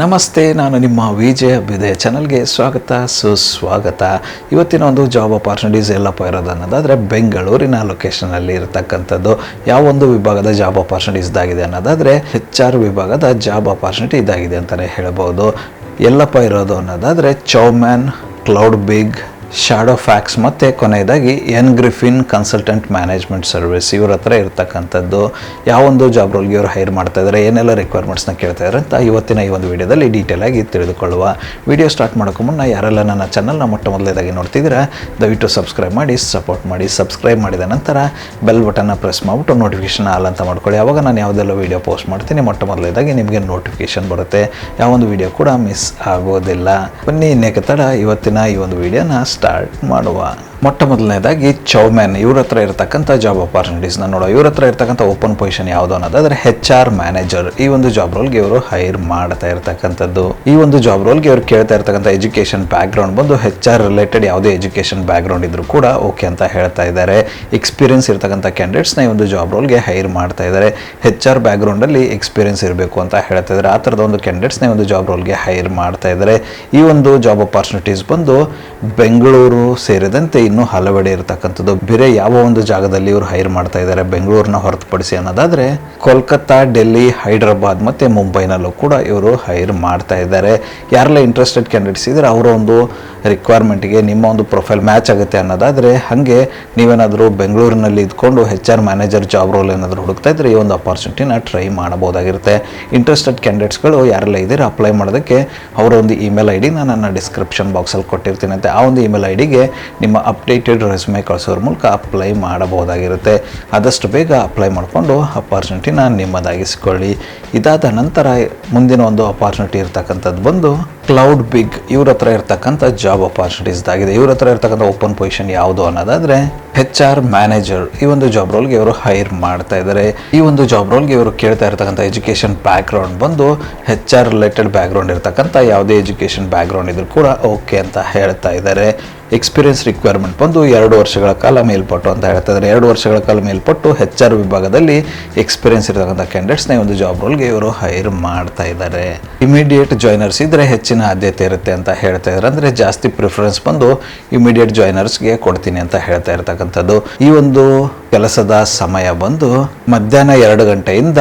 ನಮಸ್ತೆ, ನಾನು ನಿಮ್ಮ ವಿಜಯ ಬಿದೆ ಚಾನಲ್ಗೆ ಸ್ವಾಗತ, ಸುಸ್ವಾಗತ. ಇವತ್ತಿನ ಒಂದು ಜಾಬ್ ಅಪಾರ್ಚುನಿಟೀಸ್ ಎಲ್ಲಪ್ಪ ಇರೋದು ಅನ್ನೋದಾದರೆ ಬೆಂಗಳೂರಿನ ಲೊಕೇಶನಲ್ಲಿ ಇರತಕ್ಕಂಥದ್ದು. ಯಾವ ಒಂದು ವಿಭಾಗದ ಜಾಬ್ ಅಪಾರ್ಚುನಿಟೀಸ್ ಇದಾಗಿದೆ ಅನ್ನೋದಾದರೆ ಹೆಚ್ ಆರ್ ವಿಭಾಗದ ಜಾಬ್ ಅಪಾರ್ಚುನಿಟಿ ಇದಾಗಿದೆ ಅಂತಲೇ ಹೇಳ್ಬೋದು. ಎಲ್ಲಪ್ಪ ಇರೋದು ಅನ್ನೋದಾದರೆ ಚೌಮ್ಯಾನ್ ಕ್ಲೌಡ್ ಬಿಗ್ ಶಾಡೋ ಫ್ಯಾಕ್ಸ್ ಮತ್ತು ಕೊನೆಯದಾಗಿ N Griffin consultant management service ಇವ್ರ ಹತ್ರ ಇರ್ತಕ್ಕಂಥದ್ದು ಯಾವೊಂದು ಜಾಬ್ ರೋಲ್ಗೆ ಇವರು ಹೈರ್ ಮಾಡ್ತಾ ಇದ್ದಾರೆ ಏನೆಲ್ಲ ರಿಕ್ವೈರ್ಮೆಂಟ್ಸ್ನ ಕೇಳ್ತಾ ಇದ್ದಾರೆ ಅಂತ ಇವತ್ತಿನ ಈ ಒಂದು ವಿಡಿಯೋದಲ್ಲಿ ಡೀಟೇಲ್ ಆಗಿ ತಿಳಿದುಕೊಳ್ಳುವ ವಿಡಿಯೋ ಸ್ಟಾರ್ಟ್ ಮಾಡೋಕ್ಕೂ ಮುನ್ನ ಯಾರೆಲ್ಲ ನನ್ನ ಚಾನಲ್ನ ಮೊಟ್ಟ ಮೊದಲೇದಾಗಿ ನೋಡ್ತಿದ್ದೀರಾ, ದಯವಿಟ್ಟು ಸಬ್ಸ್ಕ್ರೈಬ್ ಮಾಡಿ ಸಪೋರ್ಟ್ ಮಾಡಿ ಸಬ್ಸ್ಕ್ರೈಬ್ ಮಾಡಿದ ನಂತರ ಬೆಲ್ ಬಟನ್ನ ಪ್ರೆಸ್ ಮಾಡಿಬಿಟ್ಟು ನೋಟಿಫಿಕೇಶನ್ ಆಲ್ ಅಂತ ಮಾಡ್ಕೊಳ್ಳಿ. ಆವಾಗ ನಾನು ಯಾವುದೆಲ್ಲ ವೀಡಿಯೋ ಪೋಸ್ಟ್ ಮಾಡ್ತೀನಿ ಮೊಟ್ಟ ಮೊದಲೇದಾಗಿ ನಿಮಗೆ ನೋಟಿಫಿಕೇಶನ್ ಬರುತ್ತೆ. ಯಾವೊಂದು ವಿಡಿಯೋ ಕೂಡ ಮಿಸ್ ಆಗೋದಿಲ್ಲ. ಬನ್ನಿ, ಇನ್ನೇಕೆ ತಡ ಇವತ್ತಿನ ಈ ಒಂದು ವಿಡಿಯೋನ ಸ್ಟಾರ್ಟ್ ಮಾಡುವ. ಮೊಟ್ಟ ಮೊದಲನೇದಾಗಿ ಚೌಮ್ಯಾನ್ ಇವ್ರ ಹತ್ರ ಇರತಕ್ಕಂಥ ಜಾಬ್ ಅಪಾರ್ಚುನಿಟೀಸ್ನ ನೋಡೋ ಇವ್ರ ಹತ್ರ ಇರತಕ್ಕಂಥ ಓಪನ್ ಪೊಸಿಷನ್ ಯಾವುದು ಅನ್ನೋದಾದ್ರೆ ಹೆಚ್ ಆರ್ ಮ್ಯಾನೇಜರ್ ಈ ಒಂದು ಜಾಬ್ ರೋಲ್ಗೆ ಇವರು ಹೈರ್ ಮಾಡ್ತಾ ಇರ್ತಕ್ಕಂಥದ್ದು. ಈ ಒಂದು ಜಾಬ್ ರೋಲ್ಗೆ ಇವರು ಕೇಳ್ತಾ ಇರ್ತಕ್ಕಂಥ ಎಜುಕೇಶನ್ ಬ್ಯಾಕ್ ಗ್ರೌಂಡ್ ಬಂದು ಹೆಚ್ ಆರ್ ರಿಲೇಟೆಡ್ ಯಾವುದೇ ಎಜುಕೇಶನ್ ಬ್ಯಾಕ್ ಗ್ರೌಂಡ್ ಇದ್ರೂ ಕೂಡ ಓಕೆ ಅಂತ ಹೇಳ್ತಾ ಇದ್ದಾರೆ. ಎಕ್ಸ್ಪೀರಿಯನ್ಸ್ ಇರತಕ್ಕಂಥ ಕ್ಯಾಂಡಿಡೇಟ್ಸ್ನ ಈ ಒಂದು ಜಾಬ್ ರೋಲ್ಗೆ ಹೈರ್ ಮಾಡ್ತಾ ಇದ್ದಾರೆ. ಹೆಚ್ ಆರ್ ಬ್ಯಾಕ್ ಗ್ರೌಂಡಲ್ಲಿ ಎಕ್ಸ್ಪೀರಿಯನ್ಸ್ ಇರಬೇಕು ಅಂತ ಹೇಳ್ತಾ ಇದ್ದಾರೆ. ಆ ಥರದ ಒಂದು ಕ್ಯಾಂಡಿಡೇಟ್ಸ್ನ ಒಂದು ಜಾಬ್ ರೋಲ್ಗೆ ಹೈರ್ ಮಾಡ್ತಾ ಇದ್ದಾರೆ. ಈ ಒಂದು ಜಾಬ್ ಅಪಾರ್ಚುನಿಟೀಸ್ ಬಂದು ಬೆಂಗಳೂರು ಸೇರಿದಂತೆ ಇನ್ನೂ ಹಲವೆಡೆ ಇರತಕ್ಕಂಥದ್ದು. ಬೇರೆ ಯಾವ ಒಂದು ಜಾಗದಲ್ಲಿ ಇವರು ಹೈರ್ ಮಾಡ್ತಾ ಇದ್ದಾರೆ ಬೆಂಗಳೂರನ್ನ ಹೊರತುಪಡಿಸಿ ಅನ್ನೋದಾದ್ರೆ, ಕೋಲ್ಕತ್ತಾ, ಡೆಲ್ಲಿ, ಹೈದರಾಬಾದ್ ಮತ್ತೆ ಮುಂಬೈನಲ್ಲೂ ಕೂಡ ಇವರು ಹೈರ್ ಮಾಡ್ತಾ ಇದ್ದಾರೆ ಯಾರೆಲ್ಲ ಇಂಟ್ರೆಸ್ಟೆಡ್ ಕ್ಯಾಂಡಿಡೇಟ್ಸ್ ಇದ್ದಾರೆ ಅವರ ಒಂದು ರಿಕ್ವೈರ್ಮೆಂಟ್ಗೆ ನಿಮ್ಮ ಒಂದು ಪ್ರೊಫೈಲ್ ಮ್ಯಾಚ್ ಆಗುತ್ತೆ ಅನ್ನೋದಾದ್ರೆ, ಹಾಗೆ ನೀವೇನಾದರೂ ಬೆಂಗಳೂರಿನಲ್ಲಿ ಇದ್ಕೊಂಡು H R manager job role ಏನಾದರೂ ಹುಡುಕ್ತಾ ಇದ್ರೆ ಈ ಒಂದು ಅಪಾರ್ಚುನಿಟಿನ ಟ್ರೈ ಮಾಡಬಹುದಾಗಿರುತ್ತೆ. ಇಂಟ್ರೆಸ್ಟೆಡ್ ಕ್ಯಾಂಡಿಡೇಟ್ಸ್ಗಳು ಯಾರೆಲ್ಲ ಇದ್ದೀರಾ ಅಪ್ಲೈ ಮಾಡೋದಕ್ಕೆ, ಅವರ ಒಂದು ಇಮೇಲ್ ಐ ಡಿ ನಾನು ನನ್ನ ಡಿಸ್ಕ್ರಿಪ್ಷನ್ ಬಾಕ್ಸಲ್ಲಿ ಕೊಟ್ಟಿರ್ತೀನಿ ಅಂತ ಆ ಒಂದು ಇಮೇಲ್ ಐ ಡಿಗೆ ನಿಮ್ಮ ಅಪ್ಡೇಟೆಡ್ ರೆಸ್ಯೂಮೆ ಕಳಿಸೋದ್ರ ಮೂಲಕ ಅಪ್ಲೈ ಮಾಡಬಹುದಾಗಿರುತ್ತೆ. ಆದಷ್ಟು ಬೇಗ ಅಪ್ಲೈ ಮಾಡಿಕೊಂಡು ಅಪಾರ್ಚುನಿಟಿನ ನಿಮ್ಮದಾಗಿಸಿಕೊಳ್ಳಿ. ಇದಾದ ನಂತರ ಮುಂದಿನ ಒಂದು ಅಪಾರ್ಚುನಿಟಿ ಇರ್ತಕ್ಕಂಥದ್ದು ಬಂದು ಕ್ಲೌಡ್ ಬಿಗ್ ಇವ್ರ ಹತ್ರ ಇರ್ತಕ್ಕಂಥ ಜಾಬ್ ಅಪಾರ್ಚುನಿಟೀಸ್ ಆಗಿದೆ. ಇವ್ರ ಹತ್ರ ಇರ್ತಕ್ಕಂಥ ಓಪನ್ ಪೊಸಿಷನ್ ಯಾವುದು ಅನ್ನೋದಾದ್ರೆ ಹೆಚ್ ಆರ್ ಮ್ಯಾನೇಜರ್ ಈ ಒಂದು ಜಾಬ್ ರೋಲ್ಗೆ ಇವರು ಹೈರ್ ಮಾಡ್ತಾ ಇದ್ದಾರೆ ಈ ಒಂದು ಜಾಬ್ ರೋಲ್ಗೆ ಇವರು ಕೇಳ್ತಾ ಇರ್ತಕ್ಕಂಥ ಎಜುಕೇಷನ್ ಬ್ಯಾಕ್ ಗ್ರೌಂಡ್ ಬಂದು H R related background ಇರ್ತಕ್ಕಂಥ ಯಾವುದೇ ಎಜುಕೇಷನ್ ಬ್ಯಾಕ್ ಗ್ರೌಂಡ್ ಇದ್ರೂ ಕೂಡ ಓಕೆ ಅಂತ ಹೇಳ್ತಾ ಇದ್ದಾರೆ ಎಕ್ಸ್ಪೀರಿಯನ್ಸ್ ರಿಕ್ವೈರ್ಮೆಂಟ್ ಬಂದು ಎರಡು ವರ್ಷಗಳ ಕಾಲ ಮೇಲ್ಪಟ್ಟು ಅಂತ ಹೇಳ್ತಾ ಇದ್ದಾರೆ ಎರಡು ವರ್ಷಗಳ ಕಾಲ ಮೇಲ್ಪಟ್ಟು ಹೆಚ್ ಆರ್ ವಿಭಾಗದಲ್ಲಿ ಎಕ್ಸ್ಪೀರಿಯನ್ಸ್ ಇರತಕ್ಕಂಥ ಕ್ಯಾಂಡಿಡೇಟ್ಸ್ನ ಒಂದು ಜಾಬ್ ರೋಲ್ಗೆ ಇವರು ಹೈರ್ ಮಾಡ್ತಾ ಇದ್ದಾರೆ. ಇಮಿಡಿಯೇಟ್ ಜಾಯ್ನರ್ಸ್ ಇದ್ದರೆ ಹೆಚ್ಚಿನ ಆದ್ಯತೆ ಇರುತ್ತೆ ಅಂತ ಹೇಳ್ತಾ ಇದ್ದಾರೆ. ಅಂದರೆ ಜಾಸ್ತಿ ಪ್ರಿಫರೆನ್ಸ್ ಬಂದು ಇಮಿಡಿಯೇಟ್ ಜಾಯ್ನರ್ಸ್ಗೆ ಕೊಡ್ತೀನಿ ಅಂತ ಹೇಳ್ತಾ ಇರ್ತಕ್ಕಂಥದ್ದು. ಈ ಒಂದು ಕೆಲಸದ ಸಮಯ ಬಂದು ಮಧ್ಯಾಹ್ನ ಎರಡು ಗಂಟೆಯಿಂದ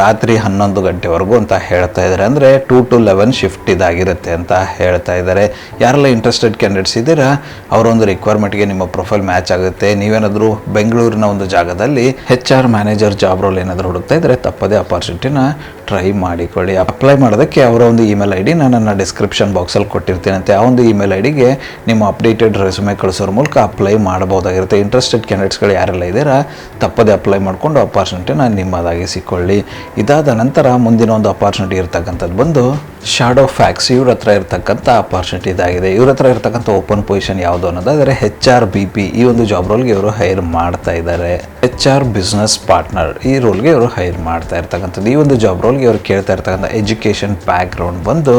ರಾತ್ರಿ ಹನ್ನೊಂದು ಗಂಟೆವರೆಗೂ ಅಂತ ಹೇಳ್ತಾ ಇದ್ದಾರೆ. ಅಂದರೆ ಟೂ ಟು ಲೆವೆನ್ ಶಿಫ್ಟ್ ಇದಾಗಿರುತ್ತೆ ಅಂತ ಹೇಳ್ತಾ ಇದ್ದಾರೆ. ಯಾರೆಲ್ಲ ಇಂಟ್ರೆಸ್ಟೆಡ್ ಕ್ಯಾಂಡಿಡೇಟ್ಸ್ ಇದ್ದೀರಾ ಅವರ ಒಂದು ರಿಕ್ವೈರ್ಮೆಂಟ್ಗೆ ನಿಮ್ಮ ಪ್ರೊಫೈಲ್ ಮ್ಯಾಚ್ ಆಗುತ್ತೆ. ನೀವೇನಾದರೂ ಬೆಂಗಳೂರಿನ ಒಂದು ಜಾಗದಲ್ಲಿ H R manager job role ಏನಾದರೂ ಹುಡುಕ್ತಾ ಇದ್ದರೆ ತಪ್ಪದೇ ಅಪಾರ್ಚುನಿಟಿನ ಟ್ರೈ ಮಾಡಿಕೊಳ್ಳಿ. ಅಪ್ಲೈ ಮಾಡೋದಕ್ಕೆ ಅವರ ಒಂದು ಇಮೇಲ್ ಐ ಡಿ ನಾನು ನನ್ನ ಡಿಸ್ಕ್ರಿಪ್ಷನ್ ಬಾಕ್ಸಲ್ಲಿ ಕೊಟ್ಟಿರ್ತೀನಿ ಅಂತ ಆ ಒಂದು ಇಮೇಲ್ ಐ ಡಿಗೆ ನಿಮ್ಮ ಅಪ್ಡೇಟೆಡ್ ರೆಸ್ಯೂಮೆ ಕಳಿಸೋರ ಮೂಲಕ ಅಪ್ಲೈ ಮಾಡ್ಬೋದಾಗಿರುತ್ತೆ ಇಂಟ್ರೆಸ್ಟೆಡ್ ಕ್ಯಾಂಡಿಡೇಟ್ಸ್ಗಳು ಯಾರೆಲ್ಲ ಇದ್ದೀರಾ, ತಪ್ಪದೇ ಅಪ್ಲೈ ಮಾಡಿಕೊಂಡು ನಿಮ್ಮದಾಗಿ ನಿಮ್ಮದಾಗಿಸಿಕೊಳ್ಳಿ. ಇದಾದ ನಂತರ ಮುಂದಿನ ಒಂದು ಅಪಾರ್ಚುನಿಟಿ ಇರ್ತಕ್ಕಂಥದ್ದು ಬಂದು ಶಾಡೋ ಫ್ಯಾಕ್ಸ್ ಇವ್ರ ಹತ್ರ ಇರ್ತಕ್ಕಂಥ ಅಪಾರ್ಚುನಿಟಿ ಇದಾಗಿದೆ. ಇವ್ರ ಹತ್ರ ಇರ್ತಕ್ಕಂಥ ಓಪನ್ ಪೊಸಿಷನ್ ಯಾವುದು ಅನ್ನೋದಾದರೆ ಹೆಚ್ ಆರ್ ಬಿ ಪಿ ಈ ಒಂದು ಜಾಬ್ ರೋಲ್ಗೆ ಇವರು ಹೈರ್ ಮಾಡ್ತಾ ಇದ್ದಾರೆ. ಹೆಚ್ ಆರ್ ಬಿಸ್ನೆಸ್ ಪಾರ್ಟ್ನರ್ ಈ ರೋಲ್ಗೆ ಇವರು ಹೈರ್ ಮಾಡ್ತಾ ಇರ್ತಕ್ಕಂಥದ್ದು. ಈ ಒಂದು ಜಾಬ್ ರೋಲ್ಗೆ ಅವ್ರು ಕೇಳ್ತಾ ಇರ್ತಕ್ಕಂಥ ಎಜುಕೇಷನ್ ಬ್ಯಾಕ್ ಗ್ರೌಂಡ್ ಬಂದು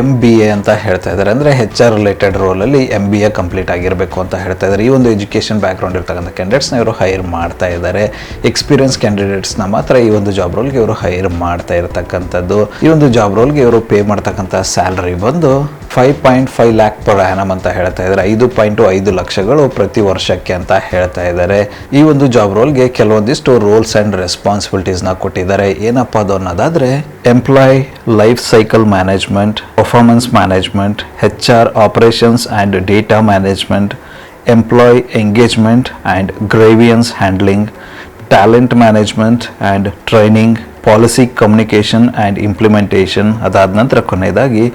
ಎಂ ಬಿ ಎ ಅಂತ ಹೇಳ್ತಾ ಇದ್ದಾರೆ. ಅಂದರೆ ಹೆಚ್ ಆರ್ ರಿಲೇಟೆಡ್ ರೋಲಲ್ಲಿ ಎಂ ಬಿ ಎ ಕಂಪ್ಲೀಟ್ ಆಗಿರಬೇಕು ಅಂತ ಹೇಳ್ತಾ ಇದ್ದಾರೆ. ಈ ಒಂದು ಎಜುಕೇಷನ್ ಬ್ಯಾಕ್ಗ್ರೌಂಡ್ ಇರ್ತಕ್ಕಂಥ ಕ್ಯಾಂಡಿಡೇಟ್ಸ್ನ ಇವರು ಹೈರ್ ಮಾಡ್ತಾ ಇದ್ದಾರೆ. ಎಕ್ಸ್ಪೀರಿಯನ್ಸ್ ಕ್ಯಾಂಡಿಡೇಟ್ಸ್ನ ಮಾತ್ರ ಈ ಒಂದು ಜಾಬ್ ರೋಲ್ಗೆ ಇವರು ಹೈರ್ ಮಾಡ್ತಾ ಇರತಕ್ಕಂಥದ್ದು. ಈ ಒಂದು ಜಾಬ್ ರೋಲ್ಗೆ ಇವರು ಪೇ ಮಾಡ್ತಕ್ಕಂಥ ಸ್ಯಾಲ್ರಿ ಬಂದು five point five lakh per annum ಅಂತ ಹೇಳ್ತಾ ಇದ್ದಾರೆ. ಐದು ಪಾಯಿಂಟು ಐದು ಲಕ್ಷಗಳು ಪ್ರತಿ ವರ್ಷಕ್ಕೆ ಅಂತ ಹೇಳ್ತಾ ಇದ್ದಾರೆ. ಈ ಒಂದು ಜಾಬ್ ರೋಲ್ಗೆ ಕೆಲವೊಂದಿಷ್ಟು ರೋಲ್ಸ್ ಆ್ಯಂಡ್ ರೆಸ್ಪಾನ್ಸಿಬಿಲಿಟೀಸ್ನ ಕೊಟ್ಟಿದ್ದಾರೆ. ಏನಪ್ಪ ಅದು ಅನ್ನೋದಾದರೆ employee life cycle management performance management H R operations and data management employee engagement and grievance handling talent management and training policy communication and implementation ಅದಾದ ನಂತರ ಕೊನೆಯದಾಗಿ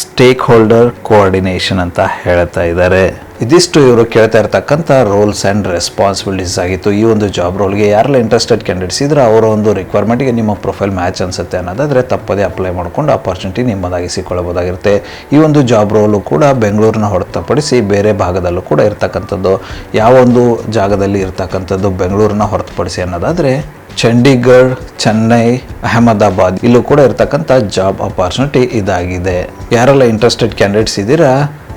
ಸ್ಟೇಕ್ ಹೋಲ್ಡರ್ ಕೋಆರ್ಡಿನೇಷನ್ ಅಂತ ಹೇಳ್ತಾ ಇದ್ದಾರೆ. ಇದಿಷ್ಟು ಇವರು ಕೇಳ್ತಾ ಇರ್ತಕ್ಕಂಥ ರೋಲ್ಸ್ ಆ್ಯಂಡ್ ರೆಸ್ಪಾನ್ಸಿಬಿಲಿಟೀಸ್ ಆಗಿತ್ತು. ಈ ಒಂದು ಜಾಬ್ ರೋಲ್ಗೆ ಯಾರೆಲ್ಲ ಇಂಟ್ರೆಸ್ಟೆಡ್ ಕ್ಯಾಂಡಿಡೇಟ್ಸ್ ಇದ್ರೆ ಅವರ ಒಂದು ರಿಕ್ವೈರ್ಮೆಂಟ್ಗೆ ನಿಮ್ಮ ಪ್ರೊಫೈಲ್ ಮ್ಯಾಚ್ ಅನ್ಸುತ್ತೆ ಅನ್ನೋದಾದರೆ ತಪ್ಪದೇ ಅಪ್ಲೈ ಮಾಡಿಕೊಂಡು ಅಪಾರ್ಚುನಿಟಿ ನಿಮ್ಮದಾಗಿಸಿಕೊಳ್ಳಬಹುದಾಗಿರುತ್ತೆ. ಈ ಒಂದು ಜಾಬ್ ರೋಲು ಕೂಡ ಬೆಂಗಳೂರಿನ ಹೊರತುಪಡಿಸಿ ಬೇರೆ ಭಾಗದಲ್ಲೂ ಕೂಡ ಇರ್ತಕ್ಕಂಥದ್ದು. ಯಾವ ಒಂದು ಜಾಗದಲ್ಲಿ ಇರ್ತಕ್ಕಂಥದ್ದು ಬೆಂಗಳೂರನ್ನ ಹೊರತುಪಡಿಸಿ ಅನ್ನೋದಾದರೆ ಚಂಡೀಗಢ್ ಚೆನ್ನೈ ಅಹಮದಾಬಾದ್ ಇಲ್ಲೂ ಕೂಡ ಇರತಕ್ಕಂಥ ಜಾಬ್ ಅಪಾರ್ಚುನಿಟಿ ಇದಾಗಿದೆ. ಯಾರೆಲ್ಲ ಇಂಟ್ರೆಸ್ಟೆಡ್ ಕ್ಯಾಂಡಿಡೇಟ್ಸ್ ಇದ್ದೀರಾ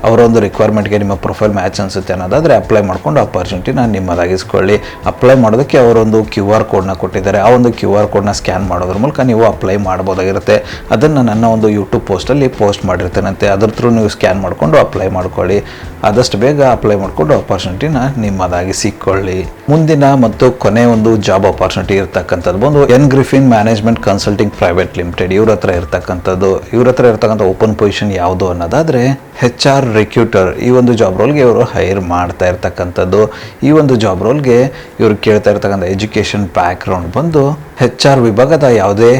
ಅವರ ಒಂದು ರಿಕ್ವೈರ್ಮೆಂಟ್ಗೆ ನಿಮ್ಮ ಪ್ರೊಫೈಲ್ ಮ್ಯಾಚ್ ಅನಿಸುತ್ತೆ ಅನ್ನೋದಾದರೆ ಅಪ್ಲೈ ಮಾಡ್ಕೊಂಡು ಅಪಾರ್ಚುನಿಟಿನ ನಿಮ್ಮದಾಗಿಸ್ಕೊಳ್ಳಿ. ಅಪ್ಲೈ ಮಾಡೋದಕ್ಕೆ ಅವರೊಂದು ಕ್ಯೂ ಆರ್ ಕೋಡ್ನ ಕೊಟ್ಟಿದ್ದಾರೆ. ಆ ಒಂದು ಕ್ಯೂ ಆರ್ ಕೋಡ್ನ ಸ್ಕ್ಯಾನ್ ಮಾಡೋದ್ರ ಮೂಲಕ ನೀವು ಅಪ್ಲೈ ಮಾಡ್ಬೋದಾಗಿರುತ್ತೆ. ಅದನ್ನು ನನ್ನ ಒಂದು ಯೂಟ್ಯೂಬ್ ಪೋಸ್ಟಲ್ಲಿ ಪೋಸ್ಟ್ ಮಾಡಿರ್ತೇನಂತೆ. ಅದ್ರ ಥ್ರೂ ನೀವು ಸ್ಕ್ಯಾನ್ ಮಾಡಿಕೊಂಡು ಅಪ್ಲೈ ಮಾಡ್ಕೊಳ್ಳಿ. ಆದಷ್ಟು ಬೇಗ ಅಪ್ಲೈ ಮಾಡಿಕೊಂಡು ಅಪಾರ್ಚುನಿಟಿನ ನಿಮ್ಮದಾಗಿ ಸಿಕ್ಕೊಳ್ಳಿ ಮುಂದಿನ ಮತ್ತು ಕೊನೆ ಒಂದು ಜಾಬ್ ಅಪರ್ಚುನಿಟಿ ಇರ್ತಕ್ಕಂಥದ್ದು ಬಂದು N Griffin management consulting private limited ಇವ್ರ ಹತ್ರ ಇರ್ತಕ್ಕಂಥದ್ದು. ಇವ್ರ ಹತ್ರ ಇರ್ತಕ್ಕಂಥ ಓಪನ್ ಪೊಸಿಷನ್ ಯಾವುದು ಅನ್ನೋದಾದರೆ ಹೆಚ್ ಆರ್ ರೆಕ್ಯೂಟರ್ ಈ ಒಂದು ಜಾಬ್ ರೋಲ್ಗೆ ಇವರು ಹೈರ್ ಮಾಡ್ತಾ ಇರ್ತಕ್ಕಂಥದ್ದು. ಈ ಒಂದು ಜಾಬ್ ರೋಲ್ಗೆ ಇವರು ಕೇಳ್ತಾ ಇರ್ತಕ್ಕಂಥ ಎಜುಕೇಷನ್ ಬ್ಯಾಕ್ಗ್ರೌಂಡ್ ಬಂದು ಹೆಚ್ ಆರ್ ವಿಭಾಗದ ಯಾವುದೇ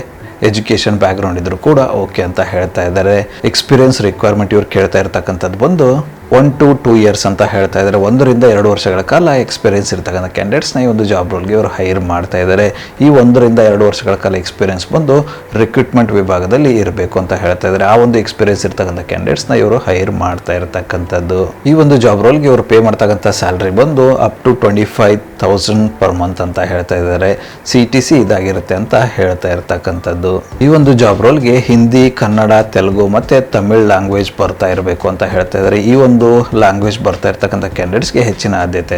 ಎಜುಕೇಷನ್ ಬ್ಯಾಕ್ಗ್ರೌಂಡ್ ಇದ್ದರೂ ಕೂಡ ಓಕೆ ಅಂತ ಹೇಳ್ತಾ ಇದ್ದಾರೆ. ಎಕ್ಸ್ಪೀರಿಯನ್ಸ್ ರಿಕ್ವೈರ್ಮೆಂಟ್ ಇವ್ರು ಕೇಳ್ತಾ ಇರ್ತಕ್ಕಂಥದ್ದು ಬಂದು ಒನ್ ಟು ಟೂ ಇಯರ್ಸ್ ಅಂತ ಹೇಳ್ತಾ ಇದ್ದಾರೆ. ಒಂದರಿಂದ ಎರಡು ವರ್ಷಗಳ ಕಾಲ ಎಕ್ಸ್ಪೀರಿಯನ್ಸ್ ಇರ್ತಕ್ಕಂಥ ಕ್ಯಾಂಡಿಡೇಟ್ಸ್ನ ಈ ಒಂದು ಜಾಬ್ ರೋಲ್ಗೆ ಇವರು ಹೈರ್ ಮಾಡ್ತಾ ಇದ್ದಾರೆ. ಈ ಒಂದರಿಂದ ಎರಡು ವರ್ಷಗಳ ಕಾಲ ಎಕ್ಸ್ಪೀರಿಯನ್ಸ್ ಬಂದು ರಿಕ್ರೂಟ್ಮೆಂಟ್ ವಿಭಾಗದಲ್ಲಿ ಇರಬೇಕು ಅಂತ ಹೇಳ್ತಾ ಇದ್ದಾರೆ. ಆ ಒಂದು ಎಕ್ಸ್ಪೀರಿಯನ್ಸ್ ಇರ್ತಕ್ಕಂಥ ಕ್ಯಾಂಡಿಡೇಟ್ಸ್ನ ಇವರು ಹೈರ್ ಮಾಡ್ತಾ ಇರತಕ್ಕಂಥದ್ದು. ಈ ಒಂದು ಜಾಬ್ ರೋಲ್ಗೆ ಇವರು ಪೇ ಮಾಡ್ತಕ್ಕಂಥ ಸ್ಯಾಲ್ರಿ ಬಂದು up to twenty five thousand per month ಅಂತ ಹೇಳ್ತಾ ಇದ್ದಾರೆ. ಸಿ ಟಿ ಸಿ ಇದಾಗಿರುತ್ತೆ ಅಂತ ಹೇಳ್ತಾ ಇರ್ತಕ್ಕಂಥದ್ದು. ಈ ಒಂದು ಜಾಬ್ ರೋಲ್ಗೆ ಹಿಂದಿ, ಕನ್ನಡ, ತೆಲುಗು ಮತ್ತೆ ತಮಿಳ್ ಲ್ಯಾಂಗ್ವೇಜ್ ಬರ್ತಾ ಇರಬೇಕು ಅಂತ ಹೇಳ್ತಾ ಇದ್ದಾರೆ. ಈ ಒಂದು ಲ್ಯಾಂಗ್ವೇಜ್ ಬರ್ತಾ ಇರ್ತಕ್ಕಂಥ ಕ್ಯಾಂಡಿಡೇಟ್ಸ್ಗೆ ಹೆಚ್ಚಿನ ಆದ್ಯತೆ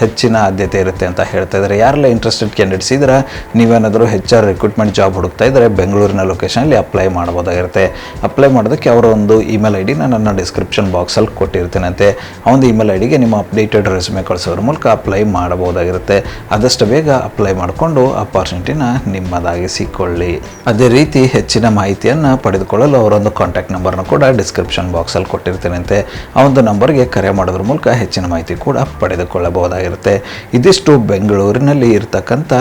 ಹೆಚ್ಚಿನ ಆದ್ಯತೆ ಇರುತ್ತೆ ಅಂತ ಹೇಳ್ತಾ ಇದ್ದಾರೆ. ಯಾರೆಲ್ಲ ಇಂಟ್ರೆಸ್ಟೆಡ್ ಕ್ಯಾಂಡಿಡೇಟ್ಸ್ ಇದ್ದರೆ? ನೀವೇನಾದರೂ ಆರ್ ರಿಕ್ರೂಟ್ಮೆಂಟ್ ಜಾಬ್ ಹುಡುಕ್ತಾ ಇದ್ದರೆ ಬೆಂಗಳೂರಿನ ಲೊಕೇಶನಲ್ಲಿ ಅಪ್ಲೈ ಮಾಡ್ಬೋದಾಗಿರುತ್ತೆ. ಅಪ್ಲೈ ಮಾಡೋದಕ್ಕೆ ಅವರ ಒಂದು ಇಮೇಲ್ ಐ ಡಿನ ನನ್ನ ಡಿಸ್ಕ್ರಿಪ್ಷನ್ ಬಾಕ್ಸಲ್ಲಿ ಕೊಟ್ಟಿರ್ತೀನಂತೆ ಆ ಒಂದು ಇಮೇಲ್ ಐ ಡಿಗೆ ನಿಮ್ಮ ಅಪ್ಡೇಟೆಡ್ ರೆಸ್ಯೂಮೆ ಕಳಿಸೋದ್ರ ಮೂಲಕ ಅಪ್ಲೈ ಮಾಡಬಹುದಾಗಿರುತ್ತೆ. ಆದಷ್ಟು ಬೇಗ ಅಪ್ಲೈ ಮಾಡಿಕೊಂಡು ಅಪಾರ್ಚುನಿಟಿನ ನಿಮ್ಮದಾಗಿಸಿಕೊಳ್ಳಿ. ಅದೇ ರೀತಿ ಹೆಚ್ಚಿನ ಮಾಹಿತಿಯನ್ನು ಪಡೆದುಕೊಳ್ಳಲು ಅವರೊಂದು ಕಾಂಟ್ಯಾಕ್ಟ್ ನಂಬರ್ನ ಕೂಡ ಡಿಸ್ಕ್ರಿಪ್ಷನ್ ಬಾಕ್ಸಲ್ಲಿ ಕೊಟ್ಟಿರ್ತೀನಂತೆ ಆ ಒಂದು ನಂಬರ್ಗೆ ಕರೆ ಮಾಡೋದ್ರ ಮೂಲಕ ಹೆಚ್ಚಿನ ಮಾಹಿತಿ ಕೂಡ ಪಡೆದುಕೊಳ್ಳಬಹುದಾಗಿರುತ್ತೆ ಇದಿಷ್ಟು ಬೆಂಗಳೂರಿನಲ್ಲಿ ಇರತಕ್ಕಂಥ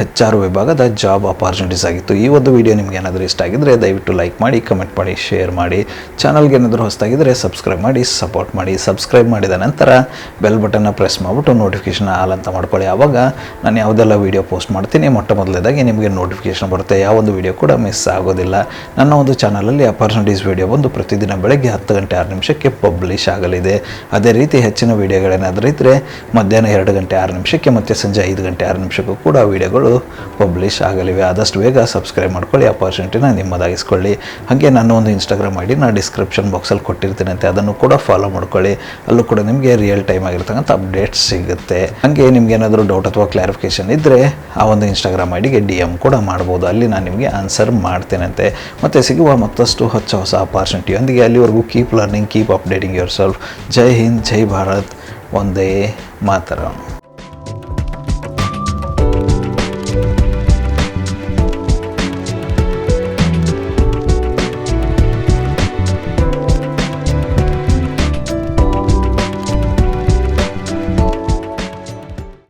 ಹೆಚ್ ಆರ್ ವಿಭಾಗದ ಜಾಬ್ ಅಪಾರ್ಚುನಿಟೀಸ್ ಆಗಿತ್ತು. ಈ ಒಂದು ವಿಡಿಯೋ ನಿಮ್ಗೆ ಏನಾದರೂ ಇಷ್ಟ ಆಗಿದ್ದರೆ ದಯವಿಟ್ಟು ಲೈಕ್ ಮಾಡಿ ಕಮೆಂಟ್ ಮಾಡಿ ಶೇರ್ ಮಾಡಿ. ಚಾನಲ್ಗೆ ಏನಾದರೂ ಹೊಸದಾಗಿದ್ದರೆ ಸಬ್ಸ್ಕ್ರೈಬ್ ಮಾಡಿ ಸಪೋರ್ಟ್ ಮಾಡಿ. ಸಬ್ಸ್ಕ್ರೈಬ್ ಮಾಡಿದ ನಂತರ ಬೆಲ್ ಬಟನ್ನ ಪ್ರೆಸ್ ಮಾಡಿಬಿಟ್ಟು ನೋಟಿಫಿಕೇಶನ್ ಆಲ್ ಅಂತ ಮಾಡ್ಕೊಳ್ಳಿ. ಆವಾಗ ನಾನು ಯಾವುದೆಲ್ಲ ವೀಡಿಯೋ ಪೋಸ್ಟ್ ಮಾಡ್ತೀನಿ ಮೊಟ್ಟ ಮೊದಲೇದಾಗಿ ನಿಮಗೆ ನೋಟಿಫಿಕೇಶನ್ ಬರುತ್ತೆ. ಯಾವ ಒಂದು ವೀಡಿಯೋ ಕೂಡ ಮಿಸ್ ಆಗೋದಿಲ್ಲ. ನನ್ನ ಒಂದು ಚಾನಲಲ್ಲಿ ಅಪರ್ಚುನಿಟೀಸ್ ವೀಡಿಯೋ ಬಂದು ಪ್ರತಿದಿನ ಬೆಳಗ್ಗೆ ಹತ್ತು ಗಂಟೆ ಆರು ನಿಮಿಷಕ್ಕೆ ಪಬ್ಲಿಷ್ ಆಗಲಿದೆ. ಅದೇ ರೀತಿ ಹೆಚ್ಚಿನ ವೀಡಿಯೋಗಳೇನಾದರೂ ಇದ್ದರೆ ಮಧ್ಯಾಹ್ನ ಎರಡು ಗಂಟೆ ಆರು ನಿಮಿಷಕ್ಕೆ ಮತ್ತು ಸಂಜೆ ಐದು ಗಂಟೆ ಆರು ನಿಮಿಷಕ್ಕೂ ಕೂಡ ವೀಡಿಯೋಗಳು ಪಬ್ಲಿಷ್ ಆಗಲಿವೆ. ಆದಷ್ಟು ಬೇಗ ಸಬ್ಸ್ಕ್ರೈಬ್ ಮಾಡ್ಕೊಳ್ಳಿ ಅಪಾರ್ಚುನಿಟಿನ ನಿಮ್ಮದಾಗಿಸ್ಕೊಳ್ಳಿ. ಹಾಗೆ ನಾನು ಒಂದು ಇನ್ಸ್ಟಾಗ್ರಾಮ್ ಐ ಡಿ ನಾನು ಡಿಸ್ಕ್ರಿಪ್ಷನ್ ಬಾಕ್ಸಲ್ಲಿ ಕೊಟ್ಟಿರ್ತೀನಿ ಅಂತೆ ಅದನ್ನು ಕೂಡ ಫಾಲೋ ಮಾಡ್ಕೊಳ್ಳಿ. ಅಲ್ಲೂ ಕೂಡ ನಿಮಗೆ ರಿಯಲ್ ಟೈಮ್ ಆಗಿರ್ತಕ್ಕಂಥ ಅಪ್ಡೇಟ್ಸ್ ಸಿಗುತ್ತೆ. ಹಾಗೆ ನಿಮ್ಗೆ ಏನಾದರೂ ಡೌಟ್ ಅಥವಾ ಕ್ಲಾರಿಫಿಕೇಷನ್ ಇದ್ದರೆ ಆ ಒಂದು ಇನ್ಸ್ಟಾಗ್ರಾಮ್ ಐ ಡಿಗೆ ಡಿ ಎಂ ಕೂಡ ಮಾಡ್ಬೋದು. ಅಲ್ಲಿ ನಾನು ನಿಮಗೆ ಆನ್ಸರ್ ಮಾಡ್ತೇನಂತೆ ಮತ್ತು ಸಿಗುವ ಮತ್ತಷ್ಟು ಹೊಸ ಹೊಸ ಅಪಾರ್ಚುನಿಟಿಯೊಂದಿಗೆ ಅಲ್ಲಿವರೆಗೂ keep learning keep updating yourself ಜೈ ಹಿಂದ್, ಜೈ ಭಾರತ್. ಒಂದೇ ಮಾತರಂ.